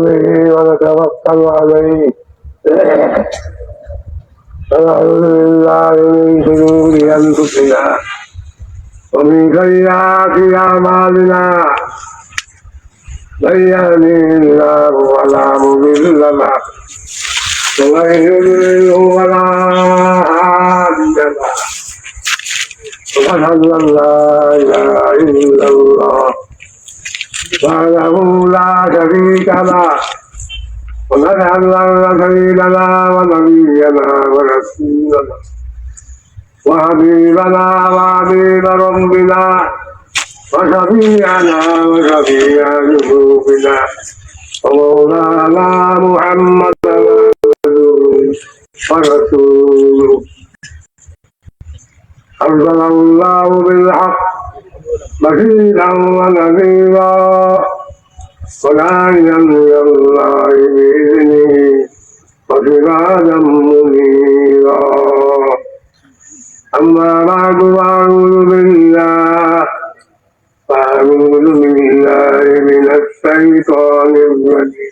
به ونتوكل عليه ونعوذ بالله من شرور انفسنا ومن سيئات اعمالنا من يهده الله فلا مضل له ومن يضلل فلا هادي له واشهد ان لا اله الا الله وحده لا شريك له ونشهد ان سيدنا ونبينا ورسولنا وحبيبنا وحبيب ربنا وشفيعنا وشفيع ذنوبنا ومولانا محمد ورسوله أرسله الله بالحق بشيرا ونذيرا وداعيا إلى الله بإذنه وسراجا منيرا أما بعد فأعوذ بالله فأعوذ بالله من الشيطان الرجيم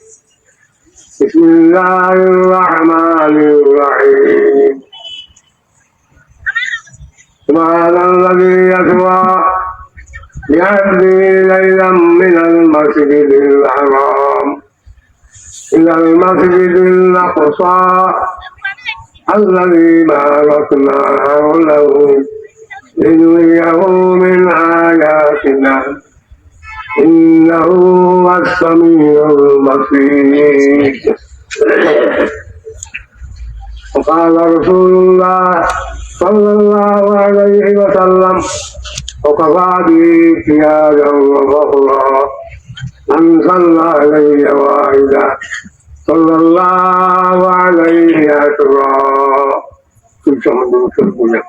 بسم الله الرحمن الرحيم سبحان الذي يسوى يهدي ليلا من المسجد الحرام. إلى المسجد الأقصى الذي باركنا حوله لنريه من آياتنا. إنه هو السميع البصير. وقال رسول الله صلى الله عليه وسلم وكفى به احتياجا وفخرا من صلى علي واحدا. صلى الله عليه عشرا شهر شربنا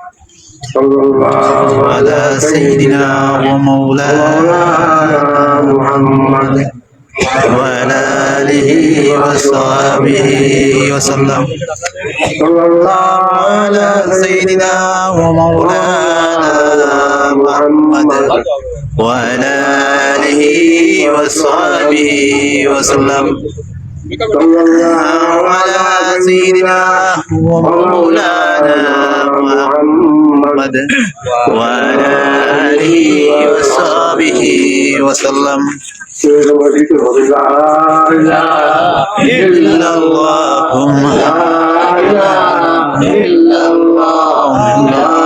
صلى الله على سيدنا ومولانا مولانا محمد. وعلى آله وصحبه وسلم. صلى الله على سيدنا ومولانا. محمد وعلى آله وصحبه وسلم. صلى الله على سيدنا ومولانا محمد وعلى آله وصحبه وسلم. لا إله إلا الله. لا إله إلا الله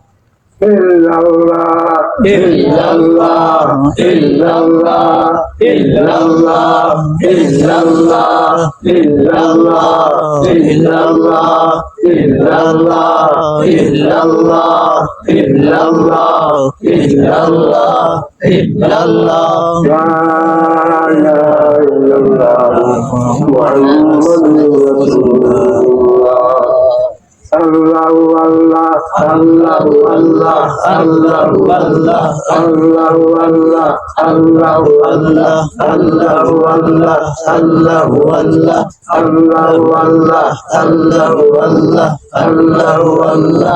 illallah illallah illallah illallah illallah illallah illallah illallah illallah illallah illallah illallah la ilaha illallah muhammadur rasulullah sallallahu Allah sallallahu Allah sallallahu Allah sallallahu Allah sallallahu Allah sallallahu Allah sallallahu Allah sallallahu Allah sallallahu Allah sallallahu Allah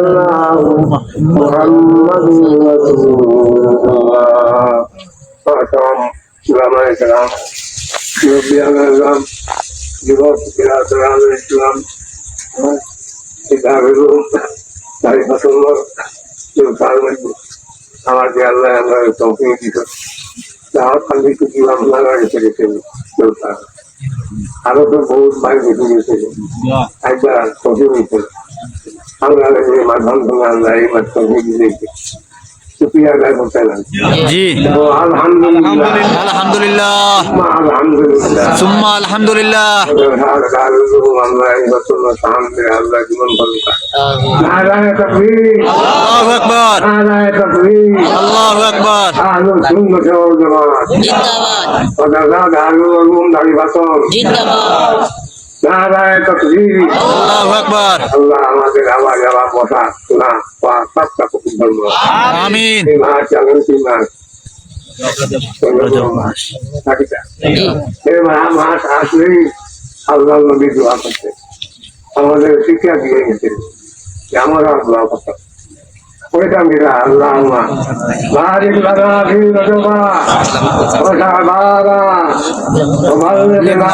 الله محمد رسول الله محترم علماء کرام یوبیان আরও তো বহুত ভাই বেশি গেছে একবার জি। আলহামদুলিল্লাহ। সুম্মা আলহামদুলিল্লাহ। আল্লাহ আকবার। আল্লাহু আকবার। জিন্দাবাদ। আল্লাহু আকবার। আল্লাহ আমাদের আবার যাওয়া বসা শোনা পা সবটা কবুল করব আমিন। এই মাস আগামী তিন মাস। মাস আসলেই আল্লাহ নবী দোয়া করতে আমাদের শিক্ষা দিয়ে গেছে আমার আর দোয়া করতাম। ويتمنا اللهم بارك لنا في رجبا وشعبانا وبلغنا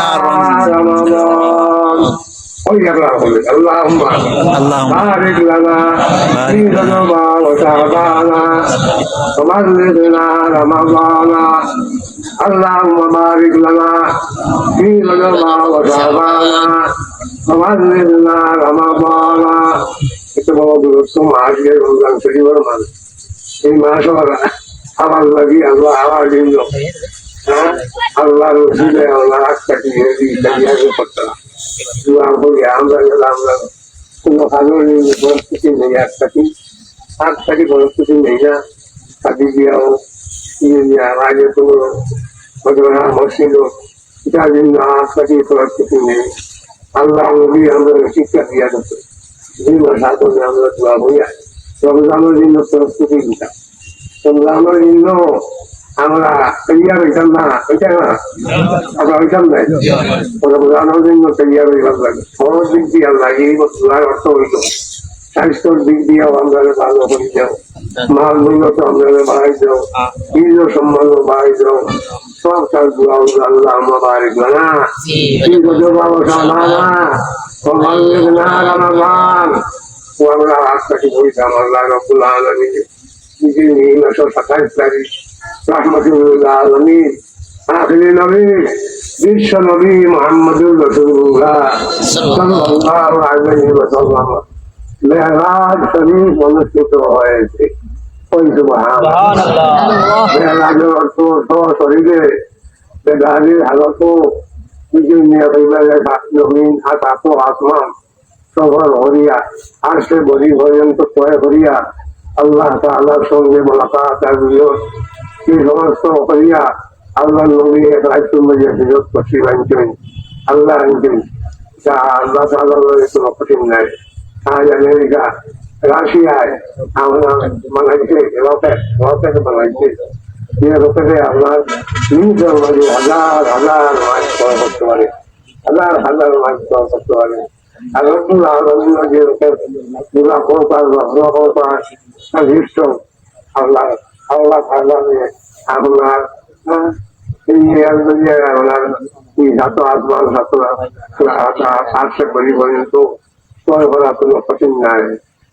رمضان قل يا اللهم بارك لنا في رجبا وشعبانا وبلغنا رمضان اللهم بارك لنا في رجبا وشعبانا وبلغنا رمضان semua aja ulang seribu man ini masuk awal lagi Allah awal dulu Allah Rasulullah Allah akta kiri di kalian putera dua puluh ya আমরা আমরা কোনো কারণে পরিস্থিতি নেই আর থাকি আর থাকি পরিস্থিতি নেই না থাকি গিয়াও ইয়ে নিয়ে আগে কোনো ঘটনা হচ্ছিল যার জন্য আর থাকি পরিস্থিতি নেই আল্লাহ নবী আমরা শিক্ষা দিয়া গেছে দুই মাস আমরা দোয়া হইয়া রমজানের জন্য প্রস্তুতি দিতাম রমজানের জন্য আমরা তৈয়ার হইতাম না ওইটা না আমরা হইতাম না রমজানের জন্য তৈয়ার হইবার লাগে সব দিক দিয়ে আল্লাহ এই বছর অর্থ হইল স্বাস্থ্যর দিক দিয়েও আমরা ভালো হয়ে যাও মাল মূল্যতে আমরা বাড়াই যাও বীর্য সম্মান বাড়াই যাও সব তার দোয়া আল্লাহ আমরা বাড়ি না কি বাবা না وبلغنا رمضان وامنا عقبتي بويتا الله رب العالمين بجنه نشر فتاة تاريخ رحمة العالمين آخر نبي বিশ্ব নবী মোহাম্মদুর রসুল্লাহ সাল্লাল্লাহু আলাইহি ওয়াসাল্লাম মেহরাজ শরীফ অনুষ্ঠিত হয়েছে ওই সুবহানাল্লাহ মেহরাজের অর্থ শরীরে বেদারির হালত হরিয়া আর সে বলি পর্যন্ত ক্রয় হরিয়া আল্লাহ তাআলার সঙ্গে মোলাকাত আর করিয়া আল্লাহ নবী এক রাজ্য আল্লাহ আনছেন যা আল্লাহ তাআলার কোনো কঠিন নাই। আজ আমেরিকা, রাশিয়ায়, আমরা বানাইছে, রকেট রকেট বানাইছে। যে রকেটে আপনার নিউজের মাঝে হাজার হাজার মাছ ক্রয় করতে পারে। হাজার হাজার মাছ ক্রয় করতে পারে। আর যে ভীষ্ট আল্লাহ আল্লাহ আল্লাহ হ্যাঁ, এই এই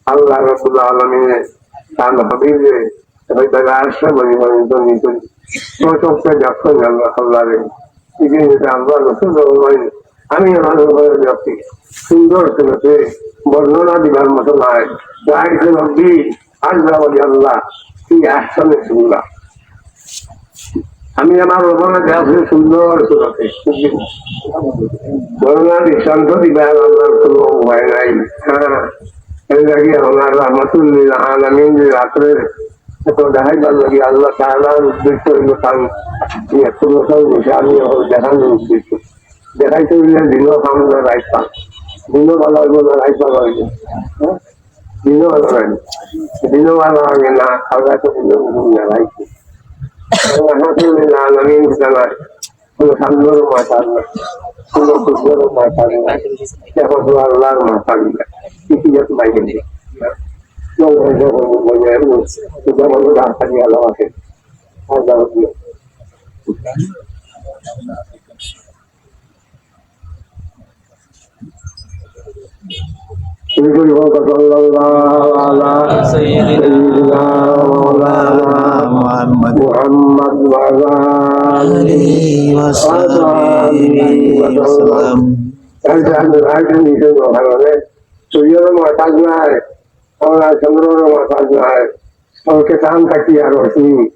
আল্লাহ রবুল্লাহ আলমিনে তার আমি আমার উপরে ব্যক্তি সুন্দর ছেলেতে বর্ণনা দিবার মতো গাইছে নব্বী আল্লাহ কি আসলে শুনলাম আমি আমার সুন্দর দৃষ্টান্ত দিবার ভয় নাই হ্যাঁ এই লাগে আমার রহমতুল্লিল আলমিন রাত্রের এত দেখাইবার লাগে আল্লাহ তাআলার উদ্দেশ্য হইল তার এত বছর বসে আমি দেখানোর উদ্দেশ্য দেখাইতে হইলে দিনও আমরা রাইট পান দিনও ভালো হইব না রাইট ভালো হইব? দিনও ভালো হয় দিনও ভালো হবে না আল্লাহ তো দিনও না রাইট রহমতুল্লিল আলমিন জানায় কোনো সান্দর মাথা না কোনো কুকুর মাথা না এখন আল্লাহর মাথা না কিছু বাইরে yo yo yo yo yo yo làm thành nhà lo thì hai giờ việc Syukur wa Sayyidina Maulana Muhammad Muhammad wa alihi wa sahbihi wa sallam. Al-Jannah al-Jannah itu kalau ni, tujuan mau tanya और चंद्रोर साधना है और किसान तक की रोशनी।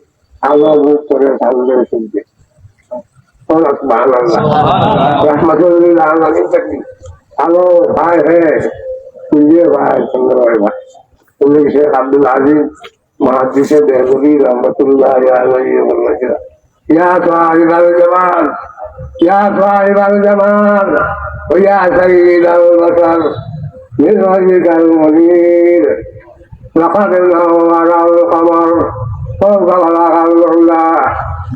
आवा वो पूरे साधन सुनते। और सुभान अल्लाह रहमतुल्लाह अलैहि तक हेलो, भाई है। ये भाई चंद्रोर भाई। उन्हें शेख अब्दुल अज़ीज़ मुहदस देहलवी रहमतुल्लाह अलैहि वल्लाह या तो साहिब जमान या साहिब जमान या सईद अल बसर। من وجهك المنير لقد نور القمر فوق العلا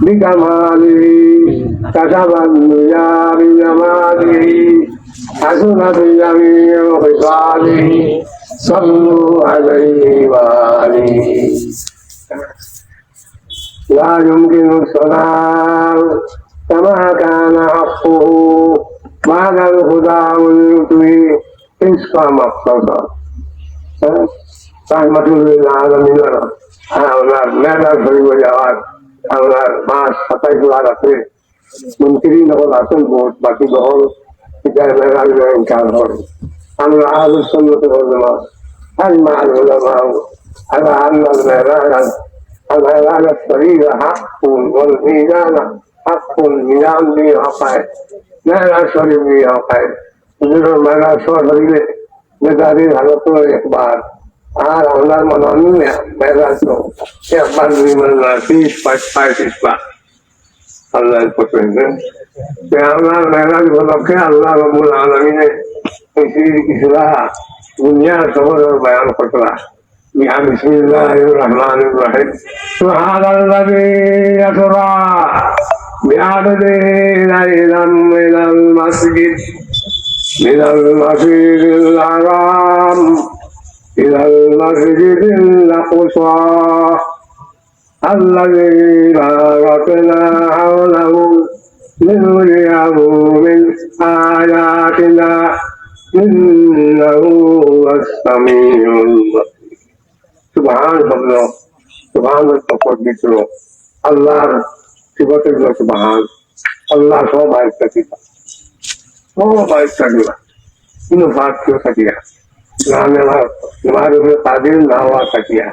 بكماله كتب الدنيا بجماله حسنت جميع خصاله صلوا عليه وآله لا يمكن الصلاة كما كان حقه بعد الهدى واللطف. اسقى مقصدا رحمة للعالمين هؤلاء ماذا في الوجهات هؤلاء ما ستيت على خير منكرين هو أصل بوت باقي بقول إذا ما رأينا إنكار هو أمر أهل السنة والجماعة أجمع العلماء على أن الميراث الميراث الصغير حق والميزان حق ميزان به حقائق لا لا شريف به حقائق ذكر الميراث صغير لداري حلقه الإخبار আর আপনার মনে মেজাজ তো একবার দুই মানে তিরিশ পাঁচ পঁয়ত্রিশ বার আল্লাহ পছন্দের আপনার মেজাজ উপলক্ষে আল্লাহ রবুল আলমিনে পৃথিবীর কিছুটা দুনিয়া শহর বয়ান করতলা بسم الله الرحمن الرحيم سبحان الذي يسرى بعبده ليلا من المسجد من المسجد الحرام إلى المسجد الأقصى الذي باركنا حوله لنريه من آياتنا إنه هو السميع البصير سبحان الله سبحان التقدس الله صفة الله سبحان الله صوب عزتك সব আয়ত্তা কিতা কোনো ভাগ কেউ থাকিয়া আমার তোমার উপরে তাদের না। হওয়া থাকিয়া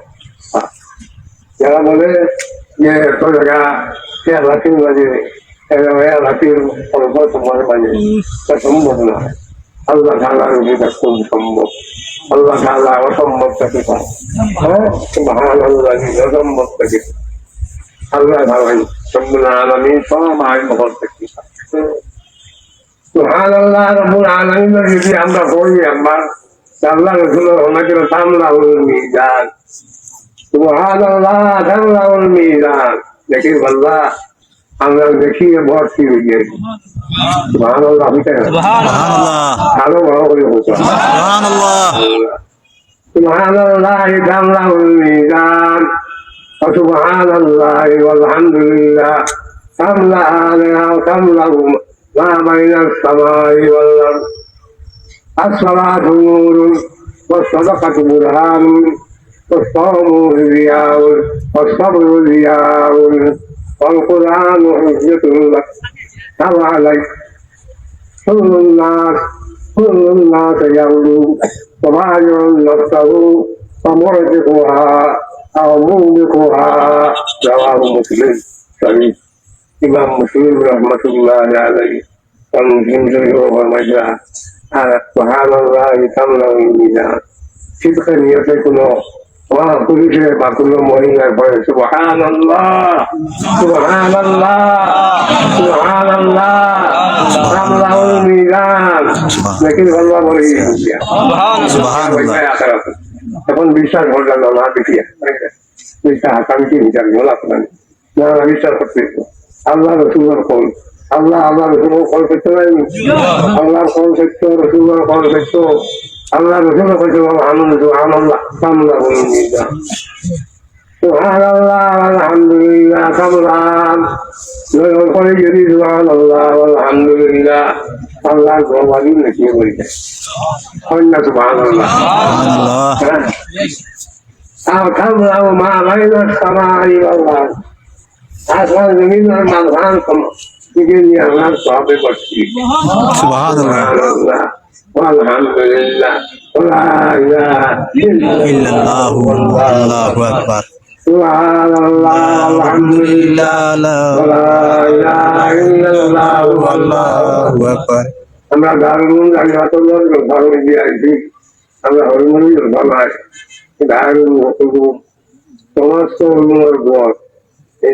যারা বলে যে এত জায়গা সে লাঠির মাঝে লাঠির অল্প তোমার মাঝে। তা সম্ভব নয় আল্লাহ তালার উপরে খুব সম্ভব? আল্লাহ তালা অসম্ভব থাকে হ্যাঁ? মহান আল্লাহ অসম্ভব থাকে আল্লাহ ভাবেন সম্বুল আলমী সব আয় মহল থাকে। সুহান আল্লাহ রবুল আলমিনের যদি আমরা বলি একবার আল্লাহ রসুল ওনাকে সামলাউল মিজান সুহান আল্লাহ সামলাউল মিজান দেখি আল্লাহ আমরা দেখিয়ে ভর্তি হয়ে গিয়েছি সুহান আল্লাহ আমি তাই না সুবহানাল্লাহ আরো বড় করে হতো সুবহানাল্লাহ سبحان الله تملأ الميزان وسبحان الله والحمد لله تملأ تملأ ما بين السماء والأرض الصلاة نور والصدقة برهان والصوم ضياء والصبر ضياء والقرآن حجة لك. أو عليك. كل الناس كل الناس يغلو وبايع نفسه فمرجقها أو موبقها رواه مسلم. صحيح. إمام مسلم رحمة الله عليه. والمسلم شريف ومجرى على سبحان الله تملا الميزان صدقا يكون وكل شيء كل مؤمن سبحان الله سبحان الله سبحان الله تملا الميزان لكن الله বলে সুবহানাল্লাহ এখন বিশ্বাস করলাম না না দেখিয়া বিশ্বাস আমি কি বিচার গোলাপ না না না বিশ্বাস করতে আল্লাহ রসুলের কল আল্লাহ আল্লাহ রসুলের কল করতে পারেনি আল্লাহর কল সত্য রসুলের কল সত্য আল্লাহ রসুলের করতে আনন্দ আনন্দ কামলা বলে নিয়ে سبحان الله والحمد لله كمران ويقول يري سبحان الله والحمد لله الله قوانين نشيه بولته قلنا سبحان الله সুবহানাল্লাহ أو تملأ ما بين السماء والأرض أسأل من المدخان كما يجي يعمل صعب بشي সুবহানাল্লাহ سبحان الله والحمد لله ولا إله إلا ইল্লাল্লাহু আল্লাহু আকবার سبحان الله والحمد لله ولا إله إلا الله والله আল্লাহু আকবার আমরা দারুণ জায়গাতলের ভালো দিয়ে আইছি আমরা হরিমন্দির ভাবাই দারুণ হতু সমস্ত অনুমর বর এই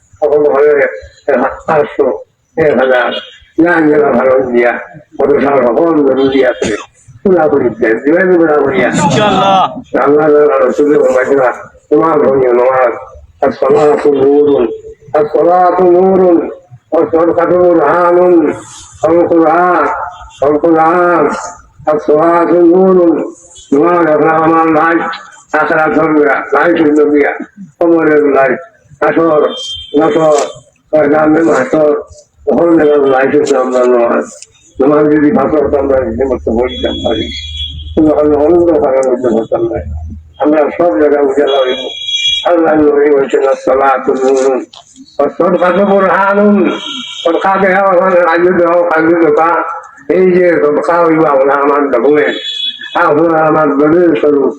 সকল ঘরে পাঁচশো এক হাজার জান জেলা ভালো দিয়া কত সাল সকল ধরুন দিয়া আছে পুরা করি দিবেন পুরা করিয়া আল্লাহ রসুলের ফরমাইছিলা তোমার ধনীয় নমাজ الصلاة نور الصلاة نور والصدقة برهان القرآن القرآن الصلاة نور نور الرحمن لايف آخرات الدنيا لايف الدنيا عمر কাঠর নটর তার গ্রামের ভাষর তখন দেখলাম লাইসেন্স আমরা নয় তোমার যদি ভাষার আমরা নিজে মতো বলতাম পারি তাহলে অন্য ভাষার মধ্যে হতাম না আমরা সব জায়গায় উঠে লাগবো আল্লাহ নবী বলছেন সালাতুন নূরুন অসর কাছে বুরহানুন সরকার দেখা ওখানে রাজু দেহ কাজু দেখা এই যে সরকার হইব আমরা আমার ডবুয়ে আপনার আমার দলিল স্বরূপ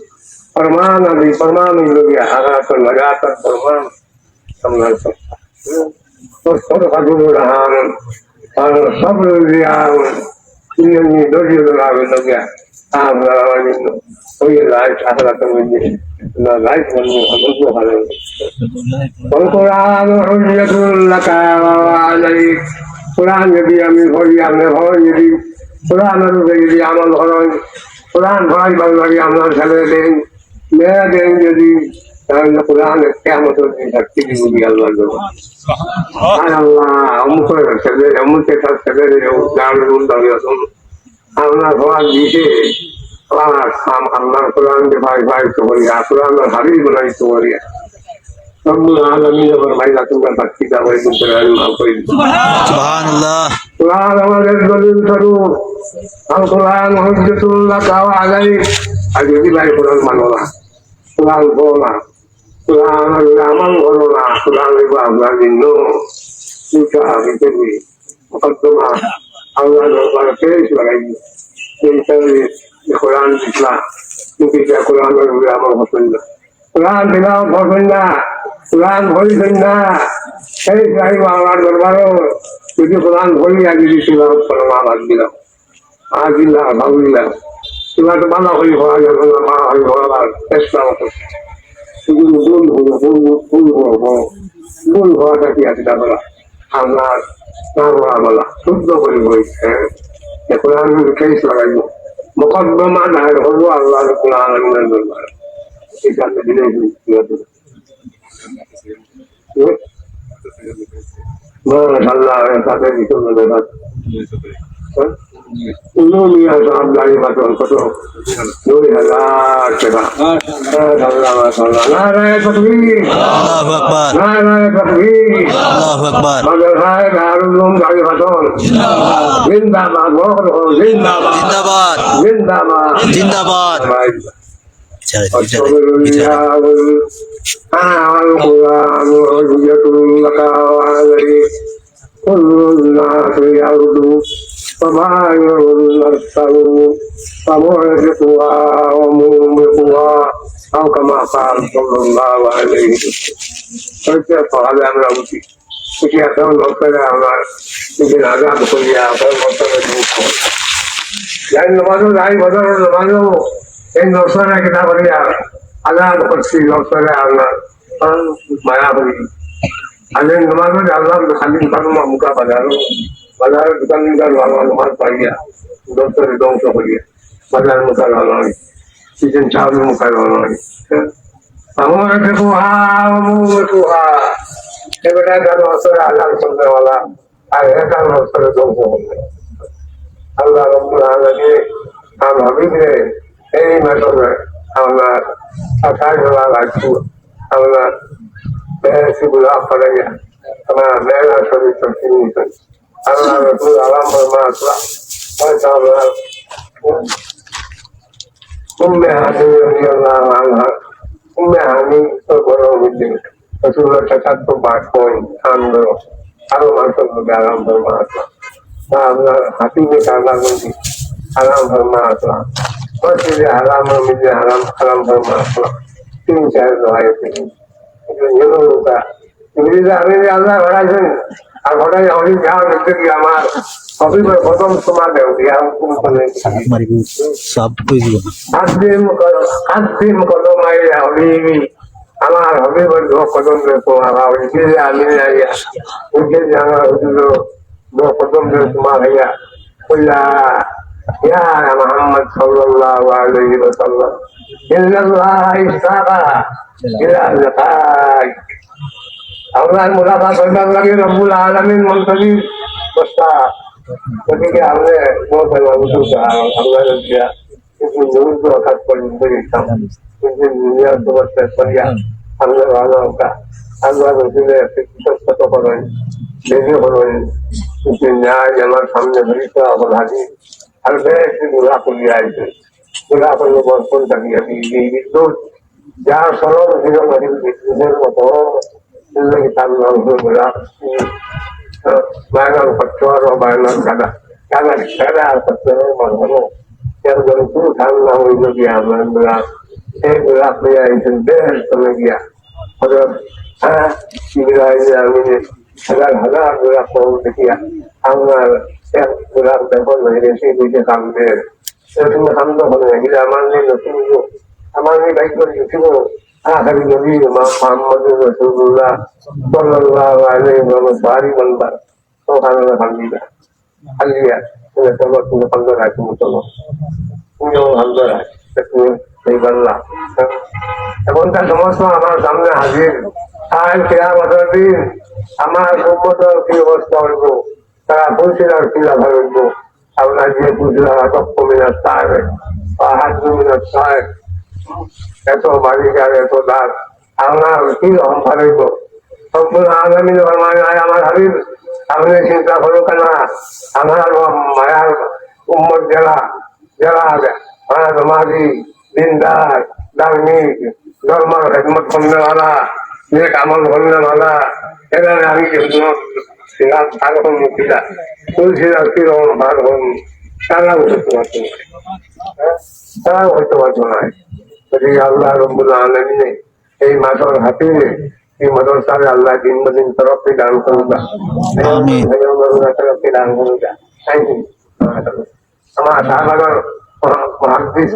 प्रमाण अभी प्रमाण ही लोग हारा तो लगातार प्रमाण সদকা সদকাতু বুরহানুন আর সবর দিয়াউন ইন্নি দলিল হইল গিয়া আপনার আমার জন্য ওই লাইট আখরাতের মধ্যে না লাইট বলবো বলবো ভালো والقرآن حجة لك وعليك কোরআন যদি আমি ভরি আপনি ভয় যদি কোরআনের উপরে যদি আমল করেন কোরআন ভরাই বাড়ি আপনার ছেলে দেন মেয়ে দেন যদি তাহলে কোরআন কেমন শক্তি দিবি আল্লাহ দেবো আল্লাহ অমুকের ছেলে অমুকের ছেলে দারুণ দাবি আসুন আপনার ভয় দিছে আল্লাহ কোরআন কে ভাই ভাই তো বলি কোরআন হাবিব বলাই তো বলি। রব্বুল আলামিন ফরমাই তোমরা ভক্তি দাও এই কোরআন মাফ করে দিও সুবহানাল্লাহ। কোরআন আমাদের দলিল স্বরূপ। আল কোরআন হজ্জতুল্লাহ কাওয়া আলাই আর যদি ভাই কোরআন মানো না কোরআন না। কোরআন আমল করো না কোরআন লিখব আপনার জন্য দুটা আমি করবি মকদ্দমা আল্লাহ দরবার পেশ লাগাই কোরআন দিসলা কিন্তু এটা কোরআনের উপরে আমার না কোরআন দিলাম না কোরআন ধরিবেন না সেই চাইব আমার দরবারও যদি কোরআন ধরি আগে দিয়েছিলাম কোরআন আজ দিলাম আজ দিলাম ভালো দিলাম তোমার তো ভালো হয়ে হওয়া যাবে না মা হয়ে হওয়ার চেষ্টা মতো শুধু ভুল হলো ভুল ভুল হব ভুল হওয়াটা কি আছে আপনার না বলা। শুদ্ধ করে বলছে কোরআন কেস লাগাইব। মোকদ্দমা দায়ের হলো আল্লাহ আলমের দরবার। এখানে দিলে মাশাআল্লাহ তাতে কিছু ব্যাপার? উলুমিয়া সাহেব গাড়ি বাটন কত দুই হাজার টাকা মাশাআল্লাহ মাশাআল্লাহ নারায়ণ তকবীর আল্লাহু আকবার নারায়ণ তকবীর আল্লাহু আকবার মদর সাহেব দারুল উলুম গাড়ি বাটন জিন্দাবাদ বহর হো জিন্দাবাদ জিন্দাবাদ জিন্দাবাদ জিন্দাবাদ ছেড়ে দিন, ছেড়ে الصبر দিন, ছেড়ে দিন। رياض القرآن حجة لك وعليك كل الناس يرجو وما يرسل فمعرف وموبقها أو كما قال صلى الله عليه وسلم فكيف هذا أمر أبوتي وكيف أقول وكذا أمر يمكن عذاب كل يا أقول وكذا لأن نمانو دعي بدر نمانو إن نوصنا كتاب ريا عذاب قدسي نوصنا عنا ما يابري أنا نمانو دعي الله بخلين فرما مكافأة বাজারের দোকানদার ভালো নমাজ পাইয়া দপ্তরে ধ্বংস করিয়া বাজার মুখা ভালো হয় চিকেন চাউল মুখা ভালো হয়? আমার দেখো হা দেখো হা এবারে জানো আসলে আজাদ করতে বলা আর এটা নসরে ধ্বংস করবে আল্লাহ রব্বুল আলমী আম হাবিবরে এই মাসে আমরা আঠাশ লাগাচ্ছি আমরা বেশিগুলো করে আমরা মেলা চিহ্নিত আল্লাহ রসুল আলাম মাসলা হয়তো আমরা উম্মে হানি রাদিয়াল্লাহু আনহা উম্মে হানি তো বড় হইতেন রসুল্লাহ সাতাত্তর পাঁচ পয়েন্ট আনন্দ আরও মানুষের মধ্যে আরাম ধর্ম আসলাম আমরা হাতিমে মসজিদে হারাম হারাম তিন চার আমি আল্লাহ আর ঘটাই আমি যা দেখতে কি আমার হবিবের প্রথম তোমার দেও দিয়া কোন Mari bu sab ko diyo. Hashim Hashim কদমাই হবিবি আমার হবিবের দো কদম রে তোমার ইংরেজি আমি আইয়া ইংরেজি আমার হুজুর দো কদম রে তোমার আইয়া কুল্লা ইয়া মুহাম্মদ সাল্লাল্লাহু আলাইহি ওয়াসাল্লাম ইন্নাল্লাহ ইসতাকা ইলা লাকাই আল্লাহ মুলাকাত হইবার লাগে রব্বুল আলামিন মন্তবি বস্তা গতিকে আমরা বহুত আল্লাহ দিয়া কিন্তু নিউজ কাজ করি দিতাম কিন্তু দুনিয়ার ব্যবস্থা করিয়া আমরা ভালো আমরা আল্লাহ রসুলের কৃতজ্ঞত করেন, বেশি করেন। কিন্তু ন্যায় আমার সামনে ধরিত আমার হাজি আর বেশগুলা করিয়া আইছে। গুলা করলে বর্ষণ থাকি আমি এই বিদ্যুৎ যার সরল জীবন বিদ্যুতের মতো lagi tangan berat banyak pecor banyak kada kada kada pecor mana yang itu tangan itu dia berat eh berat dia itu ber sama dia pada ah kira ini ini agar agar berat pun dia agar yang berat dapat menjadi sih dia kamber itu hamdo boleh kita amalnya itu amalnya baik begitu آخر نبی محمد رسول اللہ صلی اللہ علیہ وسلم ساری منبر سبحان اللہ حمدہ حلیہ انہیں سبا تم حمد رائے تم چلو انہیں حمد এখন তার সমস্ত আমার সামনে হাজির আর কেয়ামতের দিন আমার সম্মতর কি অবস্থা হইব তারা পৌঁছিলার কি লাভ হইব আপনার যে বুঝলাম কমিনার সাহেব বা হাত কমিনার সাহেব এত বাড়িকার এত দাস আমার কি অহংকার হইব সম্পূর্ণ আগামী আমার হাবিব। আপনি চিন্তা করো কেন আমার মায়ার উম্মত জেলা জেলা হ্যাঁ তোমাদি দিনদার, ধার্মিক, ধর্মের খেদমত করনেওয়ালা নেক আমল করনেওয়ালা এরা আমি সিরাজ ভাগ হন মুখিরা তুলসিরাজ কীরকম ভাগ হন তারাও হইতে পারতো না। তারাও হইতে পারতো না। আল্লাহ রব্বুল আলমিনে এই মাসর হাতে এই মাদ্রাসার আল্লাহ দিন দিন তরফে দান করুকা। তরফে দান করুকা আমার সাহাবাগর মহাদিস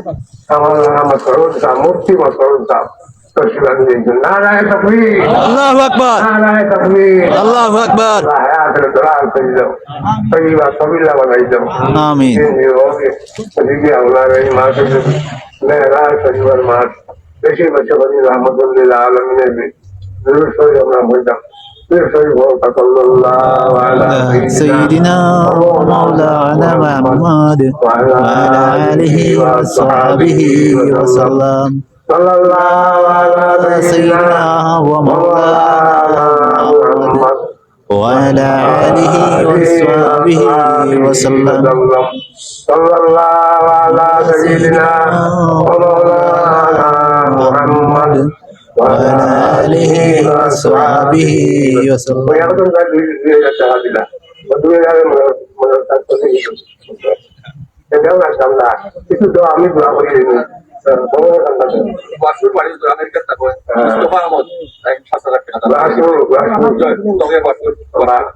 আমার নাম সরোজ সাহ মুফতি মসরোজ সাহ তসিবান দিয়েছেন নারায় তকবীর Allahu Akbar. নারায় তকবীর Allahu Akbar. হায়াতের দোয়া করে দাও তৈবা কবিলা বানাই দাও Amin. ওদিকে আপনার এই মাসে سيدنا ومولانا محمد وعلى آله وصحبه وسلم. صلى الله على سيدنا ومولانا محمد وعلى آله وصحبه وسلم. صلى الله سيدنا ومولانا محمد وعلى آله وأصحابه وسلم itu doa kami doa begini Terima kasih.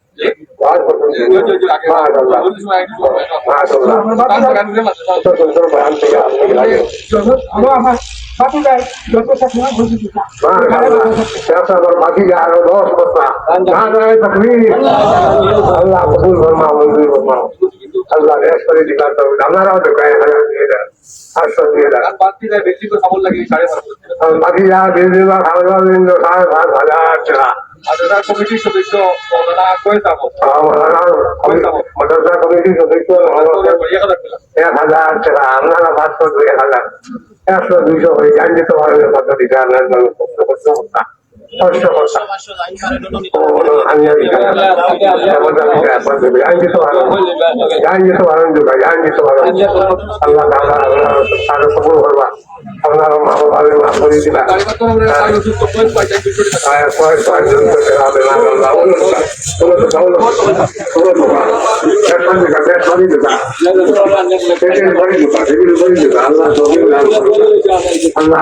যাইবার হবে আর প্রথম দিন মাশাআল্লাহ মাশাআল্লাহ স্বতন্ত্র বয়ান থেকে আপনি লাগে মাশাআল্লাহ বাকি আরও দশ বস্তা নারায় তাকবীর আল্লাহ কবুল ফরমাও মঞ্জুর ফরমাও আল্লাহ রেস করে দিবা তো আপনারাও তো গায়ে হাজার দিয়ে দেন আটশো দিয়ে দেন বেশি করে খবর লাগে সাড়ে বারো আর যারা কমিটির সদস্য ওনারা কয়ে যাব মাদ্রাসা কমিটির সদস্য এক হাজার টাকা আপনারা পাঁচশো দুই হাজার। একশো দুইশো হয়ে যান যেতে পারবে পদ্ধতিটা আপনার কষ্ট করতে হতা কষ্ট করতা। আমি জান যেতে পারো জান যেতে পারেন যোগা জান যেতে পারো আল্লাহ আপনার মা বাবা মাফ করে দিবা আয় কয় কয় জন করে হবে না আল্লাহ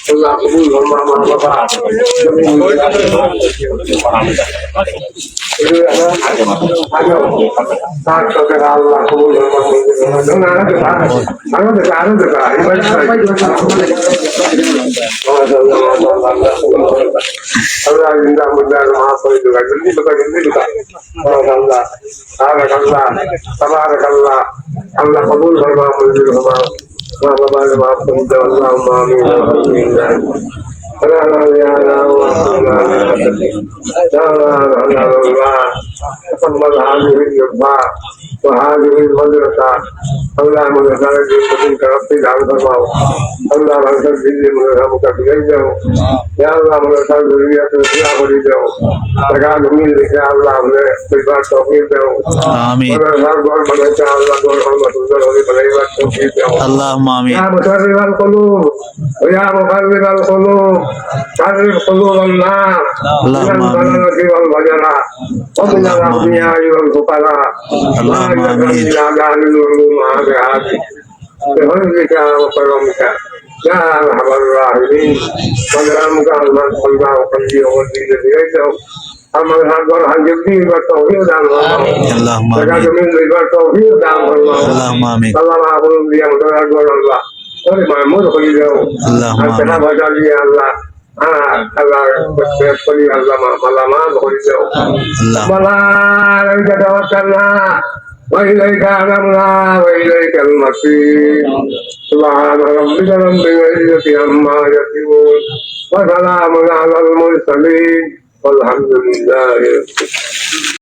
আল্লাহ কবুল করবে আমার বাবা তার সাথে আল্লাহ কবুল করবে আরও দেখা আরও দেখা আল্লাহ জিন্দা মুদ্রা মা করে দেখা জলদি দেখা জলদি দেখা আল্লাহ তাবারক আল্লাহ তাবারক আল্লাহ আল্লাহ কবুল করবা মঞ্জুর হবা মা বাবার মাফ করে দাও আমিন تقبل هذه الجمعة وهذه المدرسة اللهم نسألك بفضلك ربي جعل فرماه اللهم انصر جل مرهمك بجده يا الله نسأل ذرية الخلاف لده تجعل من ذكر الله بالبعض توفيق ده آمين ونسأل قول من أنت الله قول حرمة الزر ولي بلعيبات توفيق ده اللهم آمين يا مسرب القلوب ويا مقرب القلوب قرب قلوبنا من اللهم آمين. الضلالة والفجرة ومن اللهم آمين. الأغنياء والفقراء اللهم لا آمين. يجعل إلى دار العلوم هذه بفضلك وكرمك يا أرحم الراحمين وكرمك الله صلى وقلبي وولدي بيده أما الحق والحق الدين والتوفيق دعم الله اللهم تكاد آمين من ذلك التوفيق دعم الله اللهم آمين আল্লাহ মাহবুব দিয়া মুতারা গর আল্লাহ ওরে মাহমুদ হয়ে যাও আল্লাহুম্মা আল্লাহ আমিন। বাজা দিয়া আল্লাহ হ্যাঁ আল্লাহ শেষ করি আল্লাহ মালামা হয়ে যাও اللهم মালা আলাইকা তাওয়াক্কালনা وإليك أنبنا وإليك المصير سبحان ربك رب العزة عما يصفون وسلام على المرسلين والحمد لله رب العالمين